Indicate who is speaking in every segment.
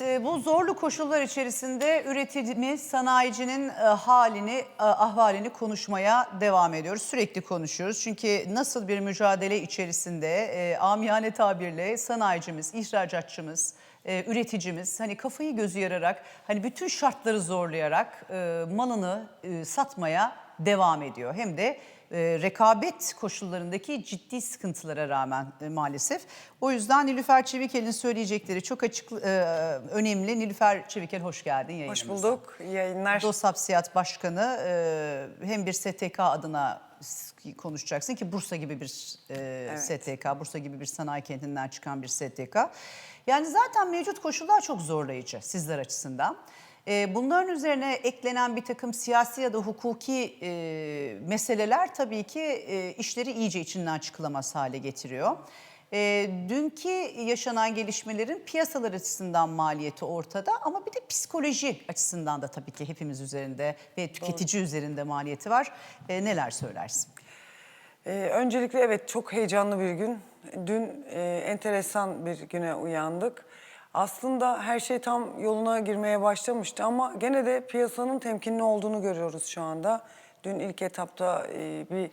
Speaker 1: E, bu zorlu koşullar içerisinde üreticimiz, sanayicinin e, halini, e, ahvalini konuşmaya devam ediyoruz. Sürekli konuşuyoruz. Çünkü nasıl bir mücadele içerisinde amiyane tabirle sanayicimiz, ihracatçımız, üreticimiz hani kafayı gözü yararak, hani bütün şartları zorlayarak malını satmaya devam ediyor. Hem de e, rekabet koşullarındaki ciddi sıkıntılara rağmen e, maalesef. O yüzden Nilüfer Çevikel'in söyleyecekleri çok açık, e, önemli. Nilüfer Çevikel hoş geldin yayınımıza.
Speaker 2: Hoş bulduk. İyi yayınlar.
Speaker 1: DOSAPSİAD Başkanı e, hem bir STK adına konuşacaksın ki Bursa gibi bir e, STK, Bursa gibi bir sanayi kentinden çıkan bir STK. Yani zaten mevcut koşullar çok zorlayıcı sizler açısından. E, Bunların üzerine eklenen bir takım siyasi ya da hukuki e, meseleler tabii ki e, işleri iyice içinden çıkılamaz hale getiriyor. E, dünkü yaşanan gelişmelerin piyasalar açısından maliyeti ortada ama bir de psikoloji açısından da tabii ki hepimiz üzerinde ve tüketici üzerinde maliyeti var. E, neler söylersin?
Speaker 2: Ee, öncelikle evet çok heyecanlı bir gün. Dün e, enteresan bir güne uyandık. Aslında her şey tam yoluna girmeye başlamıştı ama gene de piyasanın temkinli olduğunu görüyoruz şu anda. Dün ilk etapta e, bir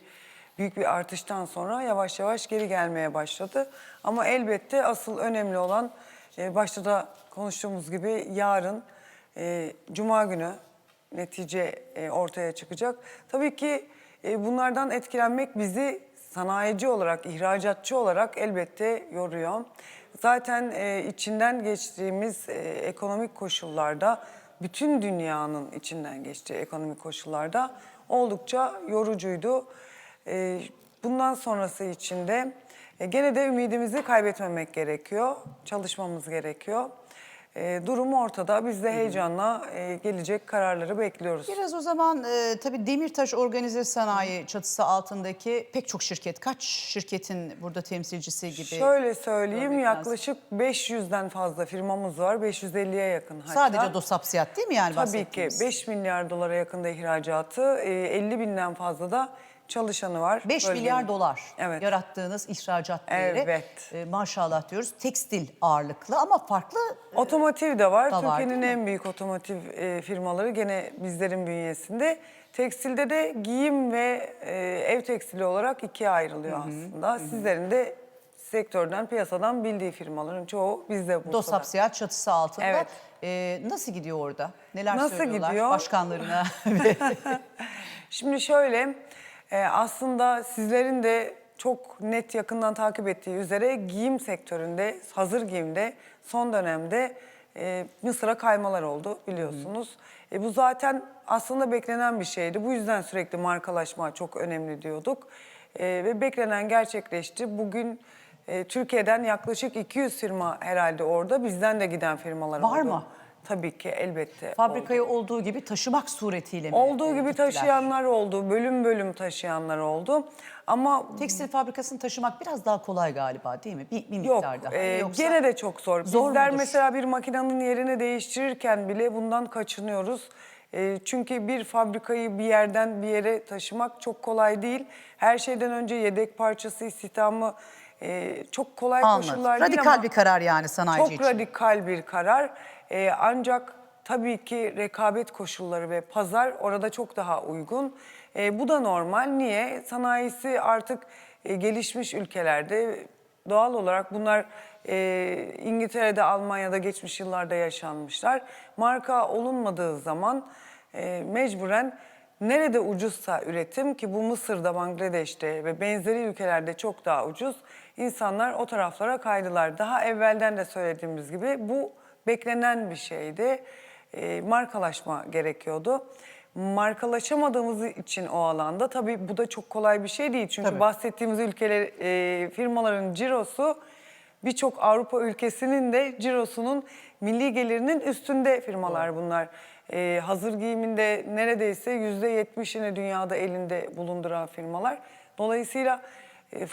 Speaker 2: büyük bir artıştan sonra yavaş yavaş geri gelmeye başladı. Ama elbette asıl önemli olan e, başta da konuştuğumuz gibi yarın e, Cuma günü netice ortaya çıkacak. Tabii ki bunlardan etkilenmek bizi sanayici olarak, ihracatçı olarak elbette yoruyor. Zaten e, içinden geçtiğimiz e, ekonomik koşullarda, bütün dünyanın içinden geçtiği ekonomik koşullarda oldukça yorucuydu. E, bundan sonrası için de e, gene de ümidimizi kaybetmemek gerekiyor, çalışmamız gerekiyor. E, durum ortada. Biz de heyecanla e, gelecek kararları bekliyoruz.
Speaker 1: Biraz o zaman e, tabii Demirtaş Organize Sanayi çatısı altındaki pek çok şirket, kaç şirketin burada temsilcisi gibi?
Speaker 2: Şöyle söyleyeyim
Speaker 1: görmek lazım.
Speaker 2: yaklaşık 500'den fazla firmamız var. 550'ye yakın hatta.
Speaker 1: Sadece DOSAPSİAD değil mi yani
Speaker 2: Tabii ki
Speaker 1: bahsettiğimiz?
Speaker 2: 5 milyar dolara yakında ihracatı, e, 50 binden fazla da çalışanı var.
Speaker 1: 5
Speaker 2: Bölgenin.
Speaker 1: milyar dolar
Speaker 2: Evet.
Speaker 1: yarattığınız ihracat değeri.
Speaker 2: Evet.
Speaker 1: e, maşallah diyoruz. Tekstil ağırlıklı ama farklı e,
Speaker 2: Otomotiv de var. Türkiye'nin en büyük otomotiv e, firmaları gene bizlerin bünyesinde. Tekstilde de giyim ve e, ev tekstili olarak ikiye ayrılıyor aslında. Sizlerin de sektörden, piyasadan bildiği firmaların çoğu bizde Bursa'da.
Speaker 1: DOSAPSİAD çatısı altında.
Speaker 2: Evet.
Speaker 1: E, nasıl gidiyor orada? Neler
Speaker 2: Nasıl
Speaker 1: söylüyorlar
Speaker 2: gidiyor?
Speaker 1: başkanlarına?
Speaker 2: Şimdi şöyle e, aslında sizlerin de çok net yakından takip ettiği üzere giyim sektöründe, hazır giyimde son dönemde e, Mısır'a kaymalar oldu biliyorsunuz. E, bu zaten aslında beklenen bir şeydi. Bu yüzden sürekli markalaşma çok önemli diyorduk. E, ve beklenen gerçekleşti. Bugün e, Türkiye'den yaklaşık 200 firma herhalde orada. Bizden de giden firmalar
Speaker 1: Var
Speaker 2: oldu.
Speaker 1: mı?
Speaker 2: Tabii ki elbette.
Speaker 1: Fabrikayı olduğu gibi taşımak suretiyle mi?
Speaker 2: Olduğu gibi
Speaker 1: gittiler?
Speaker 2: taşıyanlar oldu, bölüm bölüm taşıyanlar oldu. Ama
Speaker 1: Tekstil fabrikasını taşımak biraz daha kolay galiba değil mi? Bir, bir
Speaker 2: yok,
Speaker 1: miktar daha.
Speaker 2: e,
Speaker 1: Yoksa
Speaker 2: gene de çok zor.
Speaker 1: Zor
Speaker 2: Bizler
Speaker 1: mudur?
Speaker 2: mesela bir makinenin yerini değiştirirken bile bundan kaçınıyoruz. E, çünkü bir fabrikayı bir yerden bir yere taşımak çok kolay değil. Her şeyden önce yedek parçası istihdamı e, çok kolay
Speaker 1: Anladım.
Speaker 2: koşullar değil
Speaker 1: Radikal
Speaker 2: ama...
Speaker 1: bir karar yani sanayici
Speaker 2: Çok
Speaker 1: için.
Speaker 2: radikal bir karar. Ee, ancak tabii ki rekabet koşulları ve pazar orada çok daha uygun. Ee, bu da normal. Niye? Sanayisi artık e, gelişmiş ülkelerde doğal olarak bunlar e, İngiltere'de, Almanya'da geçmiş yıllarda yaşanmışlar. Marka olunmadığı zaman e, mecburen nerede ucuzsa üretim ki bu Mısır'da, Bangladeş'te ve benzeri ülkelerde çok daha ucuz. insanlar o taraflara kaydılar. Daha evvelden de söylediğimiz gibi bu beklenen bir şeydi. E, markalaşma gerekiyordu. Markalaşamadığımız için o alanda tabii bu da çok kolay bir şey değil. Çünkü
Speaker 1: Tabii.
Speaker 2: bahsettiğimiz ülkeler, e, firmaların cirosu birçok Avrupa ülkesinin de cirosunun milli gelirinin üstünde firmalar bunlar. Ee, hazır giyiminde neredeyse yüzde yetmişini dünyada elinde bulunduran firmalar. Dolayısıyla e,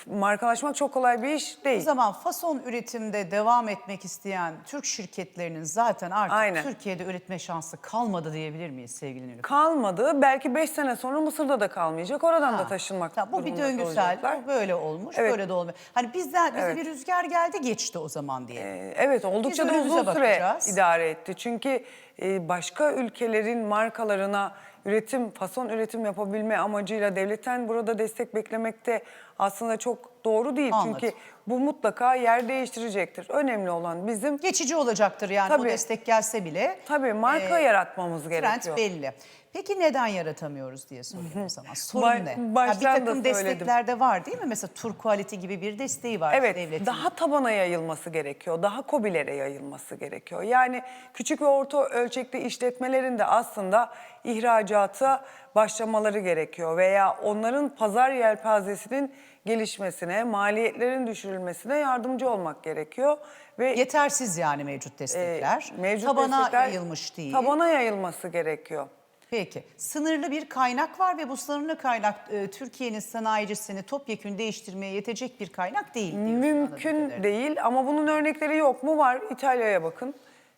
Speaker 2: markalaşmak çok kolay bir iş
Speaker 1: O
Speaker 2: değil.
Speaker 1: zaman fason üretimde devam etmek isteyen Türk şirketlerinin zaten artık
Speaker 2: Aynen.
Speaker 1: Türkiye'de üretme şansı kalmadı diyebilir miyiz sevgili Nilüfer?
Speaker 2: Kalmadı. Belki 5 sene sonra Mısır'da da kalmayacak. Oradan da
Speaker 1: Ha,
Speaker 2: taşınmak
Speaker 1: tamam, Bu bir döngüsel,
Speaker 2: kalacaklar.
Speaker 1: bu böyle olmuş,
Speaker 2: Evet.
Speaker 1: böyle de olmuyor. Hani bizden bize
Speaker 2: Evet.
Speaker 1: bir rüzgar geldi geçti o zaman diye.
Speaker 2: Ee, Evet oldukça da
Speaker 1: önümüze
Speaker 2: uzun süre
Speaker 1: bakacağız.
Speaker 2: idare etti. Çünkü e, başka ülkelerin markalarına üretim, fason üretim yapabilme amacıyla devletten burada destek beklemekte aslında çok doğru değil.
Speaker 1: Anladım.
Speaker 2: Çünkü bu mutlaka yer değiştirecektir. Önemli olan bizim
Speaker 1: Geçici olacaktır yani o
Speaker 2: Tabii.
Speaker 1: destek gelse bile.
Speaker 2: tabii marka
Speaker 1: e,
Speaker 2: yaratmamız
Speaker 1: Trend
Speaker 2: gerekiyor.
Speaker 1: belli. Peki neden yaratamıyoruz diye soruyorum zaman. Sorun
Speaker 2: Ba-
Speaker 1: ne? Ha,
Speaker 2: baştan
Speaker 1: bir
Speaker 2: da
Speaker 1: takım
Speaker 2: söyledim.
Speaker 1: destekler de var değil mi? Mesela Tur Quality gibi bir desteği var
Speaker 2: Evet,
Speaker 1: devletin.
Speaker 2: daha tabana yayılması gerekiyor. Daha kobilere yayılması gerekiyor. Yani küçük ve orta ölçekli işletmelerin de aslında ihracata başlamaları gerekiyor veya onların pazar yelpazesinin gelişmesine, maliyetlerin düşürülmesine yardımcı olmak gerekiyor ve
Speaker 1: Yetersiz yani mevcut
Speaker 2: e,
Speaker 1: destekler.
Speaker 2: mevcut
Speaker 1: Tabana
Speaker 2: destekler
Speaker 1: yayılmış değil.
Speaker 2: Tabana yayılması gerekiyor.
Speaker 1: Peki. Sınırlı bir kaynak var ve bu sınırlı kaynak e, Türkiye'nin sanayicisini topyekün değiştirmeye yetecek bir kaynak değil diyorsun anladığım
Speaker 2: Mümkün
Speaker 1: kadarıyla.
Speaker 2: değil ama bunun örnekleri yok mu? Var. İtalya'ya bakın.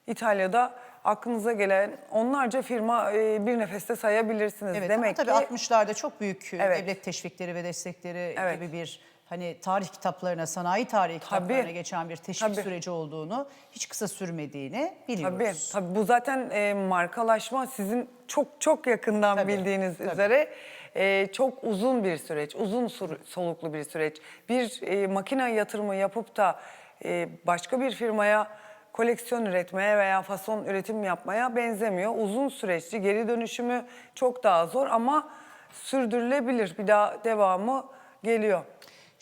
Speaker 2: İtalya'da aklınıza gelen onlarca firma e, bir nefeste sayabilirsiniz.
Speaker 1: Evet
Speaker 2: Demek
Speaker 1: ama tabii
Speaker 2: ki
Speaker 1: 60'larda çok büyük e,
Speaker 2: Evet.
Speaker 1: devlet teşvikleri ve destekleri
Speaker 2: Evet.
Speaker 1: gibi bir hani tarih kitaplarına, sanayi tarihi kitaplarına
Speaker 2: Tabii.
Speaker 1: geçen bir teşvik
Speaker 2: Tabii.
Speaker 1: süreci olduğunu, hiç kısa sürmediğini
Speaker 2: tabii,
Speaker 1: biliyoruz.
Speaker 2: tabii bu zaten e, markalaşma sizin çok çok yakından
Speaker 1: Tabii,
Speaker 2: bildiğiniz
Speaker 1: tabii.
Speaker 2: üzere e, çok uzun bir süreç, uzun soluklu bir süreç. Bir e, makine yatırımı yapıp da e, başka bir firmaya koleksiyon üretmeye veya fason üretim yapmaya benzemiyor. Uzun süreçli geri dönüşümü çok daha zor ama sürdürülebilir. Bir daha devamı geliyor.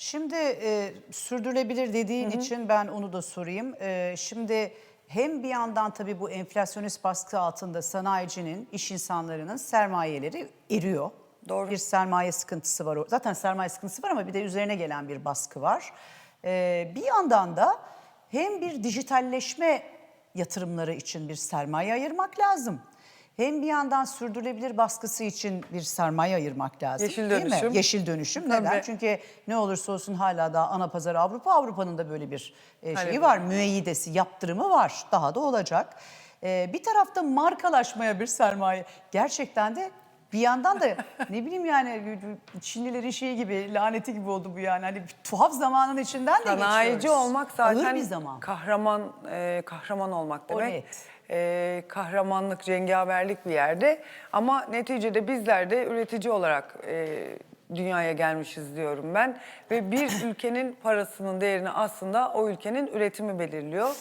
Speaker 1: Şimdi e, sürdürülebilir dediğin için ben onu da sorayım. E, şimdi hem bir yandan tabii bu enflasyonist baskı altında sanayicinin, iş insanlarının sermayeleri eriyor.
Speaker 2: Doğru.
Speaker 1: Bir sermaye sıkıntısı var. Zaten sermaye sıkıntısı var ama bir de üzerine gelen bir baskı var. E, bir yandan da hem bir dijitalleşme yatırımları için bir sermaye ayırmak lazım. Hem bir yandan sürdürülebilir baskısı için bir sermaye ayırmak lazım.
Speaker 2: Yeşil
Speaker 1: değil mi?
Speaker 2: dönüşüm.
Speaker 1: Yeşil dönüşüm. Neden?
Speaker 2: Tabii.
Speaker 1: Çünkü ne olursa olsun hala daha ana pazar Avrupa. Avrupa'nın da böyle bir e, şeyi
Speaker 2: Talebi var.
Speaker 1: Müeyyidesi, yaptırımı var. Daha da olacak. E, bir tarafta markalaşmaya bir sermaye. Gerçekten de bir yandan da ne bileyim yani Çinlilerin şeyi gibi, laneti gibi oldu bu yani. Hani bir tuhaf zamanın içinden de
Speaker 2: Sanayici
Speaker 1: geçiyoruz.
Speaker 2: olmak zaten
Speaker 1: Ağır bir zaman.
Speaker 2: kahraman e, kahraman olmak
Speaker 1: O
Speaker 2: demek.
Speaker 1: net.
Speaker 2: E, kahramanlık, cengaverlik bir yerde. Ama neticede bizler de üretici olarak e, dünyaya gelmişiz diyorum ben. Ve bir ülkenin parasının değerini aslında o ülkenin üretimi belirliyor.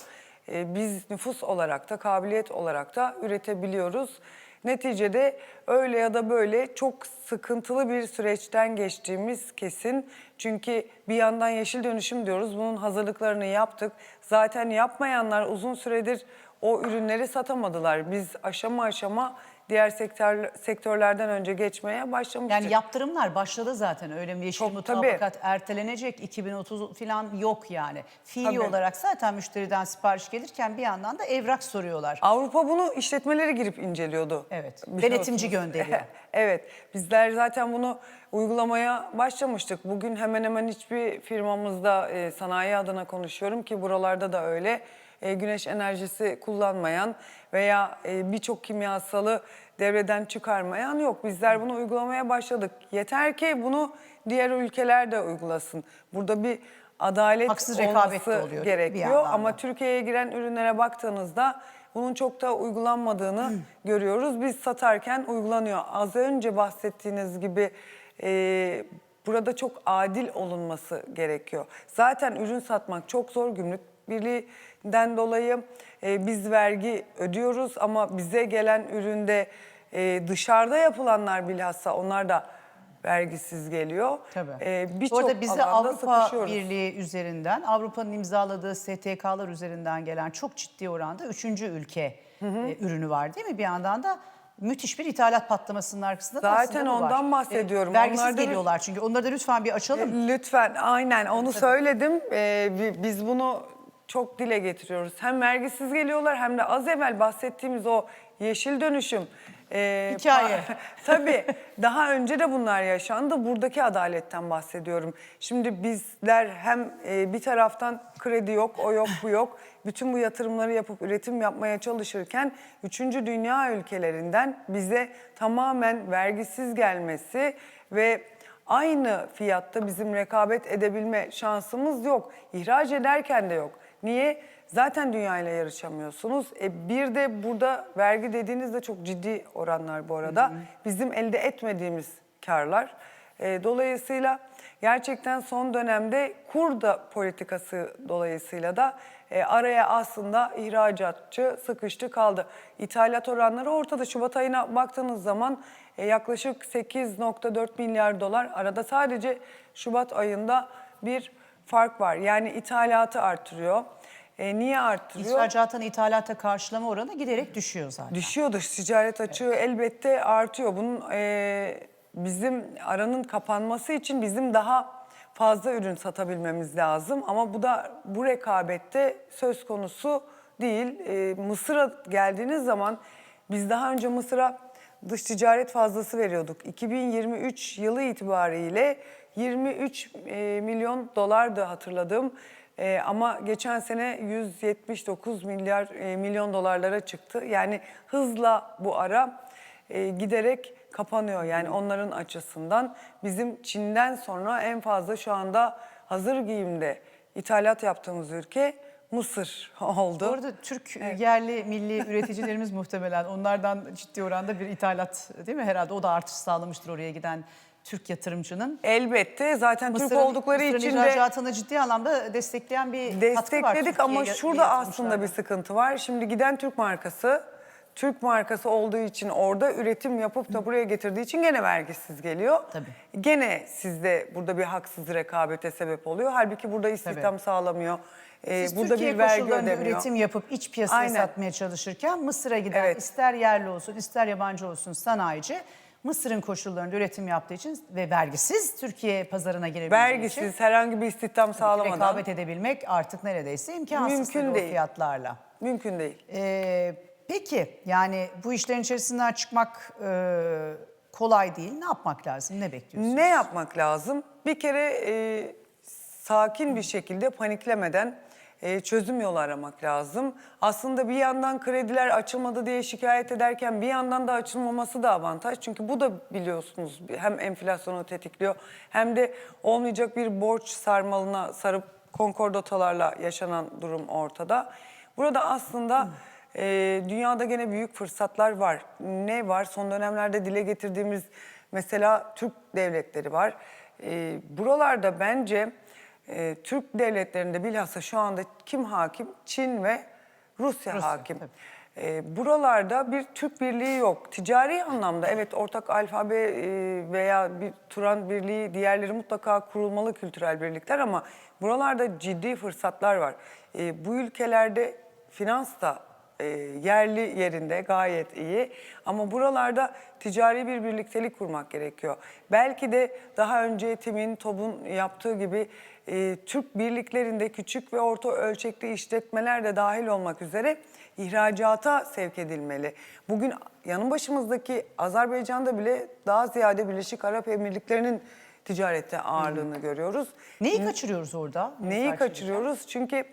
Speaker 2: E, biz nüfus olarak da, kabiliyet olarak da üretebiliyoruz. Neticede öyle ya da böyle çok sıkıntılı bir süreçten geçtiğimiz kesin. Çünkü bir yandan yeşil dönüşüm diyoruz. Bunun hazırlıklarını yaptık. Zaten yapmayanlar uzun süredir o ürünleri satamadılar. Biz aşama aşama diğer sektör, sektörlerden önce geçmeye başlamıştık.
Speaker 1: Yani yaptırımlar başladı zaten öyle bir yeşil
Speaker 2: Çok,
Speaker 1: mutabakat ertelenecek 2030 falan yok yani. Fiili
Speaker 2: Tabii.
Speaker 1: olarak zaten müşteriden sipariş gelirken bir yandan da evrak soruyorlar.
Speaker 2: Avrupa bunu işletmeleri girip inceliyordu.
Speaker 1: Evet, denetimci gönderiyor.
Speaker 2: evet, bizler zaten bunu uygulamaya başlamıştık. Bugün hemen hemen hiçbir firmamızda e, sanayi adına konuşuyorum ki buralarda da öyle. E, güneş enerjisi kullanmayan veya e, birçok kimyasalı devreden çıkarmayan yok. Bizler bunu uygulamaya başladık. Yeter ki bunu diğer ülkeler de uygulasın. Burada bir adalet
Speaker 1: Haksız rekabet de
Speaker 2: olması
Speaker 1: oluyor bir
Speaker 2: gerekiyor
Speaker 1: yandan
Speaker 2: ama? Türkiye'ye giren ürünlere baktığınızda bunun çok da uygulanmadığını görüyoruz. Biz satarken uygulanıyor. Az önce bahsettiğiniz gibi e, burada çok adil olunması gerekiyor. Zaten ürün satmak çok zor gümrük birliğinden dolayı e, biz vergi ödüyoruz ama bize gelen üründe e, dışarıda yapılanlar bilhassa onlar da vergisiz geliyor.
Speaker 1: Tabii.
Speaker 2: E,
Speaker 1: Bu arada bize Avrupa. Birliği üzerinden, Avrupa'nın imzaladığı STK'lar üzerinden gelen çok ciddi oranda üçüncü ülke e, ürünü var değil mi? Bir yandan da müthiş bir ithalat patlamasının arkasında da
Speaker 2: Zaten
Speaker 1: bu var.
Speaker 2: ondan bahsediyorum.
Speaker 1: E, vergisiz
Speaker 2: Onlar da-
Speaker 1: geliyorlar çünkü. Onları da lütfen bir açalım.
Speaker 2: Lütfen aynen onu söyledim. Ee, bi- biz bunu çok dile getiriyoruz. Hem vergisiz geliyorlar hem de az evvel bahsettiğimiz o yeşil dönüşüm Ee,
Speaker 1: Hikaye.
Speaker 2: Tabii daha önce de bunlar yaşandı. Buradaki adaletten bahsediyorum. Şimdi bizler hem e, bir taraftan kredi yok, o yok, bu yok. Bütün bu yatırımları yapıp üretim yapmaya çalışırken üçüncü dünya ülkelerinden bize tamamen vergisiz gelmesi ve aynı fiyatta bizim rekabet edebilme şansımız yok. İhraç ederken de yok. Niye? Zaten dünyayla yarışamıyorsunuz. E bir de burada vergi dediğinizde çok ciddi oranlar bu arada. Bizim elde etmediğimiz karlar. E, dolayısıyla gerçekten son dönemde kur da politikası dolayısıyla da e, araya aslında ihracatçı sıkıştı kaldı. İthalat oranları ortada. Şubat ayına baktığınız zaman e, yaklaşık 8.4 milyar dolar arada sadece Şubat ayında bir fark var. Yani ithalatı artırıyor. E, niye artırıyor?
Speaker 1: İhracatın ithalata karşılama oranı giderek düşüyor zaten.
Speaker 2: Düşüyor dış ticaret açığı elbette artıyor. Bunun e, bizim aranın kapanması için bizim daha fazla ürün satabilmemiz lazım. Ama bu da bu rekabette söz konusu değil. E, Mısır'a geldiğiniz zaman biz daha önce Mısır'a dış ticaret fazlası veriyorduk. 2023 yılı itibariyle 23 e, milyon dolardı hatırladığım. Ee, ama geçen sene 179 milyar e, milyon dolarlara çıktı. Yani hızla bu ara e, giderek kapanıyor. Yani onların açısından bizim Çin'den sonra en fazla şu anda hazır giyimde ithalat yaptığımız ülke Mısır oldu.
Speaker 1: Bu arada Türk yerli milli üreticilerimiz muhtemelen onlardan ciddi oranda bir ithalat değil mi? Herhalde o da artış sağlamıştır oraya giden Türk yatırımcının.
Speaker 2: Elbette zaten Türk
Speaker 1: Mısır'ın-
Speaker 2: oldukları
Speaker 1: Mısır'ın
Speaker 2: için de
Speaker 1: ihracatını ciddi anlamda destekleyen bir
Speaker 2: destekledik ama şurada aslında bir sıkıntı var. Şimdi giden Türk markası Türk markası olduğu için orada üretim yapıp da buraya getirdiği için gene vergisiz geliyor.
Speaker 1: Tabii.
Speaker 2: Gene sizde burada bir haksız rekabete sebep oluyor. Halbuki burada istihdam sağlamıyor. Ee,
Speaker 1: Siz
Speaker 2: burada
Speaker 1: Türkiye
Speaker 2: bir vergi
Speaker 1: koşullarında
Speaker 2: ödemiyor.
Speaker 1: üretim yapıp iç piyasaya
Speaker 2: Aynen.
Speaker 1: satmaya çalışırken Mısır'a giden
Speaker 2: Evet.
Speaker 1: ister yerli olsun ister yabancı olsun sanayici Mısır'ın koşullarında üretim yaptığı için ve vergisiz Türkiye pazarına girebildiği için
Speaker 2: Vergisiz herhangi bir istihdam sağlamadan
Speaker 1: rekabet edebilmek artık neredeyse imkansız
Speaker 2: Mümkün
Speaker 1: tabii o
Speaker 2: değil.
Speaker 1: fiyatlarla.
Speaker 2: mümkün değil.
Speaker 1: Ee, peki yani bu işlerin içerisinden çıkmak e, kolay değil. Ne yapmak lazım? Ne bekliyorsunuz?
Speaker 2: Ne yapmak lazım? Bir kere e, sakin bir şekilde paniklemeden e, çözüm yolu aramak lazım. Aslında bir yandan krediler açılmadı diye şikayet ederken bir yandan da açılmaması da avantaj. Çünkü bu da biliyorsunuz hem enflasyonu tetikliyor hem de olmayacak bir borç sarmalına sarıp konkordotalarla yaşanan durum ortada. Burada aslında e, dünyada gene büyük fırsatlar var. Ne var? Son dönemlerde dile getirdiğimiz mesela Türk devletleri var. E, buralarda bence e, Türk devletlerinde bilhassa şu anda kim hakim? Çin ve Rusya,
Speaker 1: Rusya,
Speaker 2: hakim. E, buralarda bir Türk birliği yok. Ticari anlamda evet ortak alfabe e, veya bir Turan birliği diğerleri mutlaka kurulmalı kültürel birlikler ama buralarda ciddi fırsatlar var. E, bu ülkelerde finans da e, yerli yerinde gayet iyi ama buralarda ticari bir birliktelik kurmak gerekiyor. Belki de daha önce TİM'in, TOB'un yaptığı gibi e, Türk birliklerinde küçük ve orta ölçekli işletmeler de dahil olmak üzere ihracata sevk edilmeli. Bugün yanın başımızdaki Azerbaycan'da bile daha ziyade Birleşik Arap Emirlikleri'nin ticarette ağırlığını görüyoruz.
Speaker 1: Neyi kaçırıyoruz orada?
Speaker 2: Neyi kaçırıyoruz? Çünkü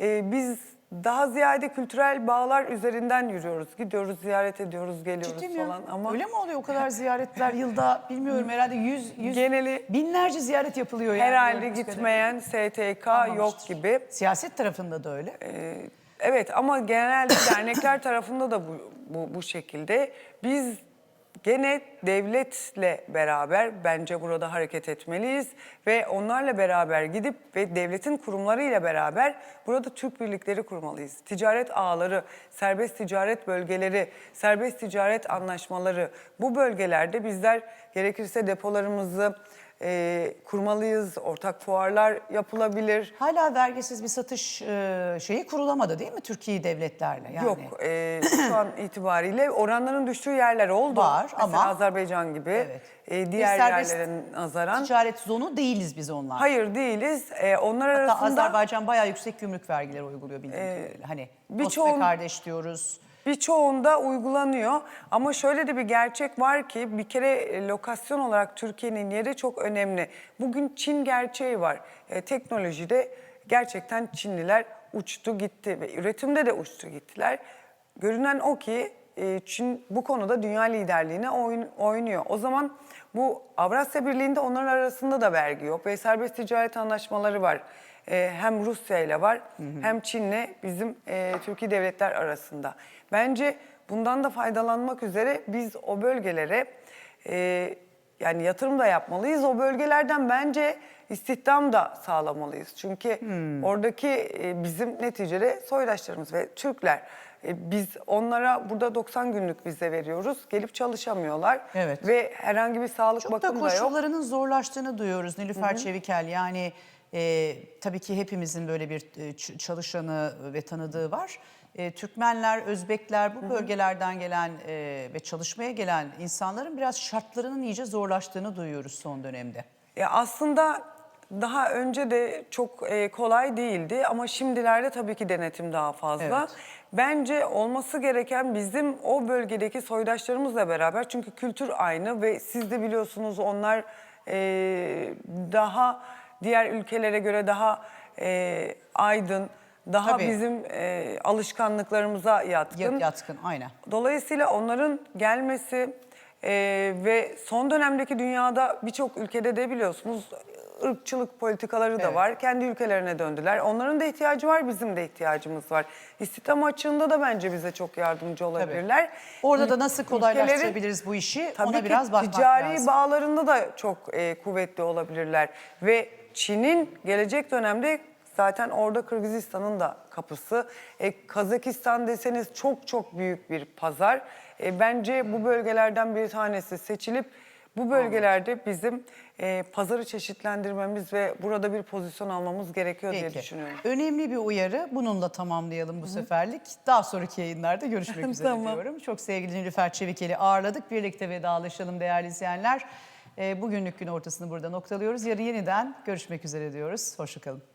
Speaker 2: e, biz daha ziyade kültürel bağlar üzerinden yürüyoruz. Gidiyoruz, ziyaret ediyoruz, geliyoruz
Speaker 1: Ciddi mi
Speaker 2: falan. Ama
Speaker 1: Öyle mi oluyor o kadar ziyaretler yılda bilmiyorum herhalde yüz, yüz
Speaker 2: Geneli-
Speaker 1: binlerce ziyaret yapılıyor. yani
Speaker 2: herhalde
Speaker 1: gördüğümüz
Speaker 2: gitmeyen STK yok gibi.
Speaker 1: Siyaset tarafında da öyle.
Speaker 2: Ee, evet ama genelde dernekler tarafında da bu, bu, bu şekilde. Biz gene devletle beraber bence burada hareket etmeliyiz ve onlarla beraber gidip ve devletin kurumlarıyla beraber burada Türk birlikleri kurmalıyız. Ticaret ağları, serbest ticaret bölgeleri, serbest ticaret anlaşmaları bu bölgelerde bizler gerekirse depolarımızı e, kurmalıyız, ortak fuarlar yapılabilir.
Speaker 1: Hala vergisiz bir satış e, şeyi kurulamadı değil mi Türkiye devletlerle? Yani.
Speaker 2: Yok e, şu an itibariyle oranların düştüğü yerler oldu.
Speaker 1: Var
Speaker 2: Mesela
Speaker 1: ama-
Speaker 2: Azerbaycan gibi
Speaker 1: Evet.
Speaker 2: e,
Speaker 1: Bir
Speaker 2: diğer yerlere nazaran.
Speaker 1: Ticaret zonu değiliz biz onlar.
Speaker 2: Hayır değiliz. E, onlar
Speaker 1: Hatta
Speaker 2: arasında
Speaker 1: Azerbaycan bayağı yüksek gümrük vergileri uyguluyor bildiğim kadarıyla. Hani dost ve
Speaker 2: birçoğun-
Speaker 1: kardeş diyoruz.
Speaker 2: Birçoğunda uygulanıyor ama şöyle de bir gerçek var ki bir kere e, lokasyon olarak Türkiye'nin yeri çok önemli. Bugün Çin gerçeği var. E, teknolojide gerçekten Çinliler uçtu gitti ve üretimde de uçtu gittiler. Görünen o ki e, Çin bu konuda dünya liderliğine oyun- oynuyor. O zaman bu Avrasya Birliği'nde onların arasında da vergi yok ve serbest ticaret anlaşmaları var. E, hem Rusya ile var hem Çin'le bizim e, Türkiye devletler arasında. Bence bundan da faydalanmak üzere biz o bölgelere e, yani yatırım da yapmalıyız. O bölgelerden bence istihdam da sağlamalıyız. Çünkü oradaki e, bizim neticede soydaşlarımız ve Türkler. E, biz onlara burada 90 günlük vize veriyoruz. Gelip çalışamıyorlar.
Speaker 1: Evet.
Speaker 2: Ve herhangi bir sağlık
Speaker 1: Çok da
Speaker 2: bakımı da yok.
Speaker 1: koşullarının zorlaştığını duyuyoruz Nilüfer Çevikel. Yani e, tabii ki hepimizin böyle bir e, çalışanı ve tanıdığı var. E, Türkmenler, Özbekler bu bölgelerden gelen e, ve çalışmaya gelen insanların biraz şartlarının iyice zorlaştığını duyuyoruz son dönemde.
Speaker 2: Ya aslında daha önce de çok e, kolay değildi ama şimdilerde tabii ki denetim daha fazla.
Speaker 1: Evet.
Speaker 2: Bence olması gereken bizim o bölgedeki soydaşlarımızla beraber çünkü kültür aynı ve siz de biliyorsunuz onlar e, daha diğer ülkelere göre daha e, aydın, daha
Speaker 1: Tabii.
Speaker 2: bizim e, alışkanlıklarımıza yatkın.
Speaker 1: Yat- Yatkın aynen.
Speaker 2: Dolayısıyla onların gelmesi e, ve son dönemdeki dünyada birçok ülkede de biliyorsunuz ırkçılık politikaları da
Speaker 1: Evet.
Speaker 2: var. Kendi ülkelerine döndüler. Onların da ihtiyacı var, bizim de ihtiyacımız var. İstihdam açığında da bence bize çok yardımcı olabilirler.
Speaker 1: Orada da nasıl kolaylaştırabiliriz bu işi
Speaker 2: Tabii
Speaker 1: ona
Speaker 2: ki
Speaker 1: biraz bakmak
Speaker 2: ticari
Speaker 1: lazım.
Speaker 2: bağlarında da çok e, kuvvetli olabilirler. Ve Çin'in gelecek dönemde zaten orada Kırgızistan'ın da kapısı. E, Kazakistan deseniz çok çok büyük bir pazar. E, bence bu bölgelerden bir tanesi seçilip bu bölgelerde bizim e, pazarı çeşitlendirmemiz ve burada bir pozisyon almamız gerekiyor diye
Speaker 1: Peki.
Speaker 2: düşünüyorum.
Speaker 1: Önemli bir uyarı. Bununla tamamlayalım bu seferlik. Daha sonraki yayınlarda görüşmek üzere
Speaker 2: Tamam.
Speaker 1: diyorum. Çok sevgili Nilüfer Çevikeli ağırladık. Birlikte vedalaşalım değerli izleyenler. Ee, Bugünlük gün ortasını burada noktalıyoruz. Yarın yeniden görüşmek üzere diyoruz. Hoşçakalın.